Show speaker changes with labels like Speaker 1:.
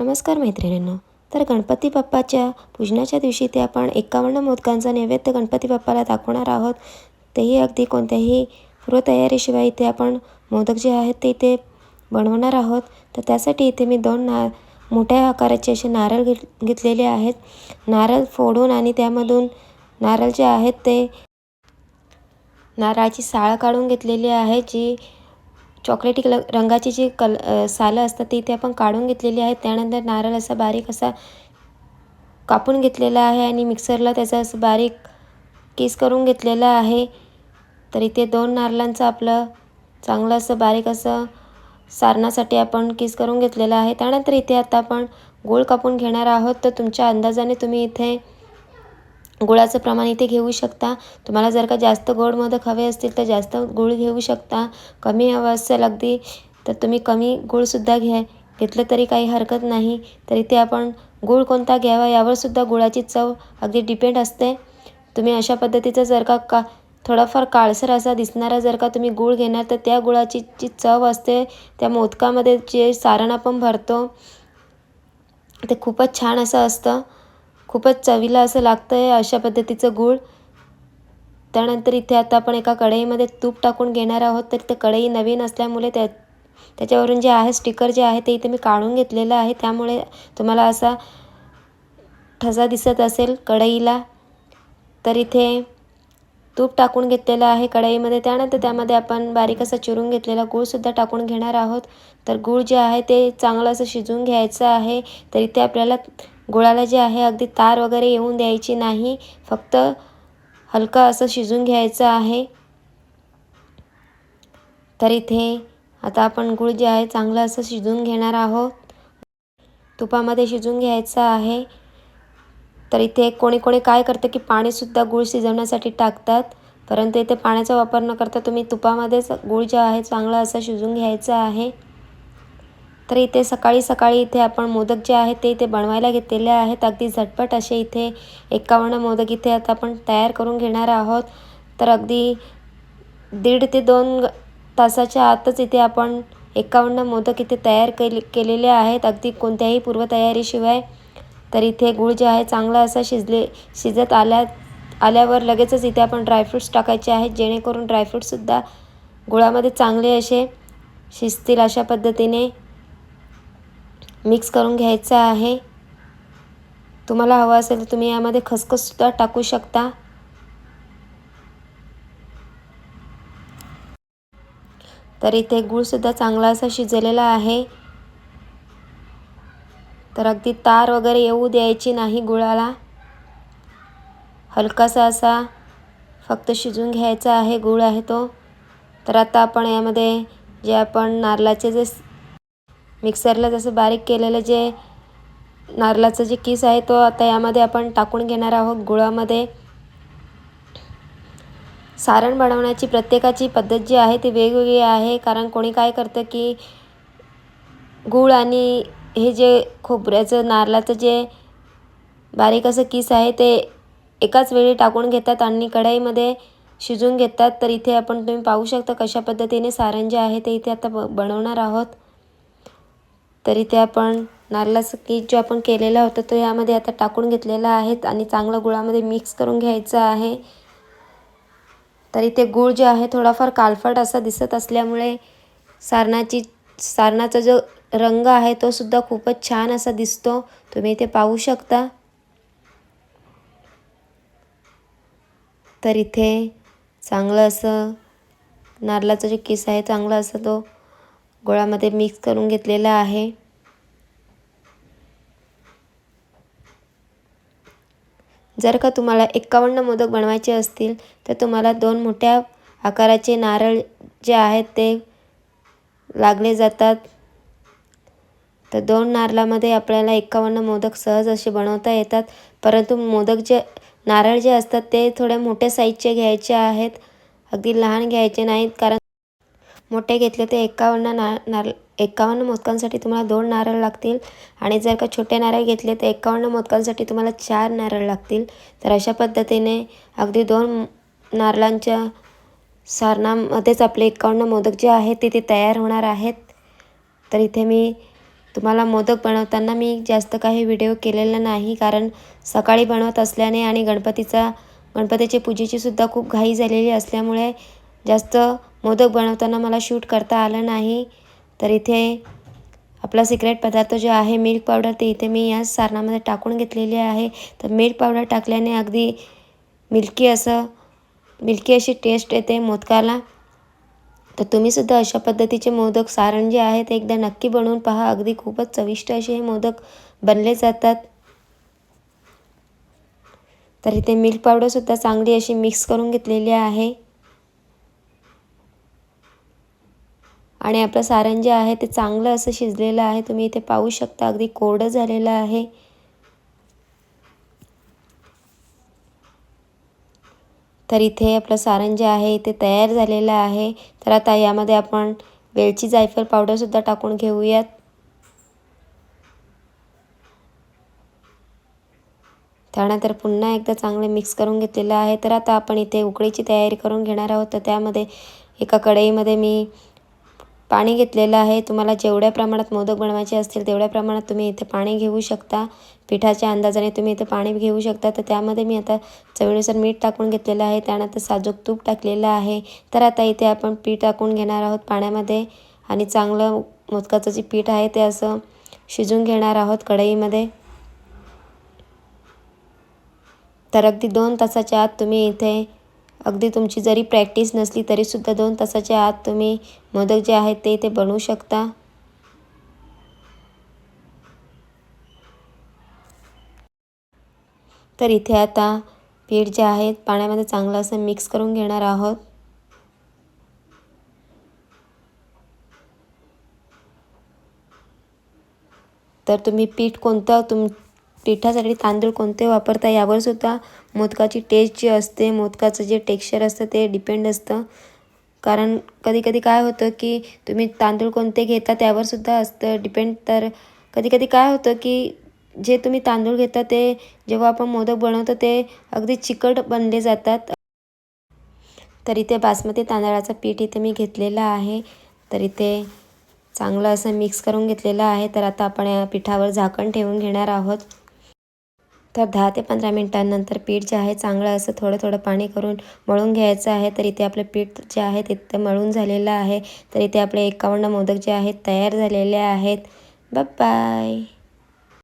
Speaker 1: नमस्कार मैत्रिणींना. तर गणपती बाप्पाच्या पूजनाच्या दिवशी ते आपण एकावन्न मोदकांचा नैवेद्य गणपती बाप्पाला दाखवणार आहोत. तेही अगदी कोणत्याही पूर्वतयारीशिवाय इथे आपण मोदक जे आहेत ते इथे बनवणार आहोत. तर त्यासाठी इथे मी दोन ना मोठ्या आकाराचे असे नारळ घेत घेतलेले आहेत. नारळ फोडून आणि त्यामधून नारळ जे आहेत ते नारळाची साळ काढून घेतलेली आहे जी चॉकलेटी कलर रंगाची जी कल सालं असतात ती इथे आपण काढून घेतलेली आहेत. त्यानंतर नारळ असा बारीक असा कापून घेतलेला आहे आणि मिक्सरला त्याचा असं बारीक किस करून घेतलेला आहे. तर इथे दोन नारळांचं आपलं चांगलं असं बारीक असं सारणासाठी आपण किस करून घेतलेलं आहे. त्यानंतर इथे आता आपण गोळ कापून घेणार आहोत. तर तुमच्या अंदाजाने तुम्ही इथे गुळाचं प्रमाण इथे घेऊ शकता. तुम्हाला जर का जास्त गोड मोदक हवे असतील तर जास्त गूळ घेऊ शकता. कमी हवं असेल अगदी तर तुम्ही कमी गूळसुद्धा घ्या. घेतलं तरी काही हरकत नाही. तर इथे आपण गूळ कोणता घ्यावा यावरसुद्धा गुळाची चव अगदी डिपेंड असते. तुम्ही अशा पद्धतीचं जर का का थोडाफार काळसर असा दिसणारा जर का तुम्ही गूळ घेणार तर त्या गुळाची जी चव असते त्या मोदकामध्ये जे सारण आपण भरतो ते खूपच छान असं असतं. खूपच चवीला असं लागतं आहे अशा पद्धतीचं गूळ. त्यानंतर इथे आता आपण एका कढईमध्ये तूप टाकून घेणार आहोत तर ते कढई नवीन असल्यामुळे त्या त्याच्यावरून जे आहे स्टिकर जे आहे ते इथे मी काढून घेतलेलं आहे. त्यामुळे तुम्हाला असा ठसा दिसत असेल कढईला. तर इथे तूप टाकून घेतलेलं आहे कढईमध्ये. त्यानंतर त्यामध्ये आपण बारीक असं चिरून घेतलेला गूळसुद्धा टाकून घेणार आहोत. तर गूळ जे आहे ते चांगलं असं शिजवून घ्यायचं आहे. तर इथे आपल्याला गुळाला जे आहे अगदी तार वगैरे येऊन द्यायची नाही. फक्त हलका असं शिजून घ्यायचं आहे. तर इथे आता आपण गूळ जे आहे चांगलं असं शिजून घेणार आहोत. तुपामध्ये शिजून घ्यायचं आहे. तर इथे कोणी कोणी काय करतं की पाणीसुद्धा गूळ शिजवण्यासाठी टाकतात. परंतु इथे पाण्याचा वापर न करता तुम्ही तुपामध्येच गूळ जे आहे चांगला असं शिजून घ्यायचं आहे. तर इथे सकाळी सकाळी इथे आपण मोदक जे आहेत ते इथे बनवायला घेतलेले आहेत. अगदी झटपट असे इथे एकावन्न मोदक इथे आता आपण तयार करून घेणार आहोत. तर अगदी दीड ते दोन तासाच्या आतच इथे आपण एकावन्न मोदक इथे तयार केले केलेले आहेत. अगदी कोणत्याही पूर्वतयारीशिवाय. तर इथे गूळ जे आहे चांगला असा शिजले शिजत आल्या आल्यावर लगेचच इथे आपण ड्रायफ्रूट्स टाकायचे आहेत. जेणेकरून ड्रायफ्रूटसुद्धा गुळामध्ये चांगले असे शिजतील अशा पद्धतीने. मिक्स करून घ्यायचं आहे. तुम्हाला हवं असेल तर तुम्ही यामध्ये खसखससुद्धा टाकू शकता. तर इथे गूळसुद्धा चांगला असा शिजलेला आहे. तर अगदी तार वगैरे येऊ द्यायची नाही गुळाला. हलकासा असा फक्त शिजून घ्यायचा आहे गूळ आहे तो. तर आता आपण यामध्ये जे आपण नारळाचे जे मिक्सरला जसं बारीक केलेलं जे नारळाचं जे किस आहे तो आता यामध्ये आपण टाकून घेणार आहोत गुळामध्ये. सारण बनवण्याची प्रत्येकाची पद्धत जी आहे ती वेगवेगळी आहे कारण कोणी काय करतं की गूळ आणि हे जे खोबऱ्याचं नारळाचं जे बारीक असं किस आहे ते एकाच वेळी टाकून घेतात आणि कढाईमध्ये शिजून घेतात. तर इथे आपण तुम्ही पाहू शकता कशा पद्धतीने सारण जे आहे ते इथे आता ब बनवणार आहोत. तर इथे आपण नारळाचं कीस जो आपण केलेला होता तो यामध्ये आता टाकून घेतलेला आहे आणि चांगलं गुळामध्ये मिक्स करून घ्यायचं आहे. तर इथे गूळ जे आहे थोडाफार कालफट असा दिसत असल्यामुळे सारणाची सारणाचा जो रंग आहे तो सुद्धा खूपच छान असा दिसतो. तुम्ही इथे पाहू शकता. तर इथे चांगलं असं नारळाचं जे किस आहे चांगला असं तो गोळामध्ये मिक्स करून घेतलेला आहे. जर का तुम्हाला एक्कावन्न मोदक बनवायचे असतील तर तुम्हाला दोन मोठ्या आकाराचे नारळ जे आहेत ते लागले जातात. तर दोन नारळामध्ये आपल्याला एक्कावन्न मोदक सहज असे बनवता येतात. परंतु मोदक जे नारळ जे असतात ते थोड्या मोठ्या साईजचे घ्यायचे आहेत. अगदी लहान घ्यायचे नाहीत कारण मोठे घेतले ते एकावन्न ना नार एकावन्न मोदकांसाठी तुम्हाला दोन नारळ लागतील. आणि जर का छोटे नारळ घेतले तर एकावन्न मोदकांसाठी तुम्हाला चार नारळ लागतील. तर अशा पद्धतीने अगदी दोन नारळांच्या सारणामध्येच आपले एकावन्न मोदक जे आहेत ते ते तयार होणार आहेत. तर इथे मी तुम्हाला मोदक बनवताना मी जास्त काही व्हिडिओ केलेला नाही कारण सकाळी बनवत असल्याने आणि गणपतीचा गणपतीची पूजेची सुद्धा खूप घाई झालेली असल्यामुळे जास्त मोदक बनवताना मला शूट करता आलं नाही. तर इथे आपला सिक्रेट पदार्थ जो आहे मिल्क पावडर ते इथे मी या सारणामध्ये टाकून घेतलेली आहे. तर मिल्क पावडर टाकल्याने अगदी मिल्की असं मिल्की अशी टेस्ट येते मोदकाला. तर तुम्हीसुद्धा अशा पद्धतीचे मोदक सारण जे आहे ते एकदा नक्की बनवून पहा. अगदी खूपच चविष्ट असे हे मोदक बनले जातात. तर इथे मिल्क पावडरसुद्धा चांगली अशी मिक्स करून घेतलेली आहे. आणि आपलं सारण जे आहे ते चांगलं असं शिजलेलं आहे. तुम्ही इथे पाहू शकता अगदी कोरडं झालेलं आहे. तर इथे आपलं सारण जे आहे ते तयार झालेलं आहे. तर आता यामध्ये आपण वेलची जायफळ पावडरसुद्धा टाकून घेऊयात. त्यानंतर पुन्हा एकदा चांगले मिक्स करून घेतलेलं आहे. तर आता आपण इथे उकळीची तयारी करून घेणार आहोत. तर त्यामध्ये एका कढईमध्ये मी पाणी घेतलेलं आहे. तुम्हाला जेवढ्या प्रमाणात मोदक बनवायचे असतील तेवढ्या प्रमाणात तुम्ही इथे पाणी घेऊ शकता. पिठाच्या अंदाजाने तुम्ही इथे पाणी घेऊ शकता. तर त्यामध्ये मी आता चवीनुसार मीठ टाकून घेतलेलं आहे. त्यानंतर साजूक तूप टाकलेलं आहे. तर आता इथे आपण पीठ टाकून घेणार आहोत पाण्यामध्ये. आणि चांगलं मोदकाचं जे पीठ आहे ते असं शिजून घेणार आहोत कढईमध्ये. तर अगदी दोन तासाच्या आत तुम्ही इथे अगदी तुमची जरी प्रॅक्टिस नसली तरीसुद्धा दोन तासाच्या आत तुम्ही मोदक जे आहेत ते ते बनवू शकता. तर इथे आता पीठ जे आहेत पाण्यामध्ये चांगलं असं मिक्स करून घेणार आहोत. तर तुम्ही पीठ कोणतं तुम पिठासाठी तांदूळ कोणते वापरता यावर सुद्धा मोदकाची टेस्ट जी असते मोदकाचं जे टेक्स्चर असतं ते डिपेंड असतं. कारण कधी कधी काय होतं की तुम्ही तांदूळ कोणते घेता त्यावर सुद्धा असतं डिपेंड तर कधी कधी काय होतं की जे तुम्ही तांदूळ घेता ते जेव्हा आपण मोदक बनवतो ते अगदी चिकट बनले जातात. तर इथे बासमती तांदळाचं पीठ इथे मी घेतलेलं आहे. तर इथे चांगलं असं मिक्स करून घेतलेलं आहे. तर आता आपण या पिठावर झाकण ठेवून घेणार आहोत. तर दहा ते पंधरा मिनटांनंतर पीठ जे आहे चांगलं असं थोडं थोडं पाणी करून मळून घ्यायचं आहे. तर इथे आपलं पीठ जे आहे ते मळून झालेलं आहे. तर इथे आपले एकावन्न मोदक जे आहेत तयार झालेले आहेत. बाय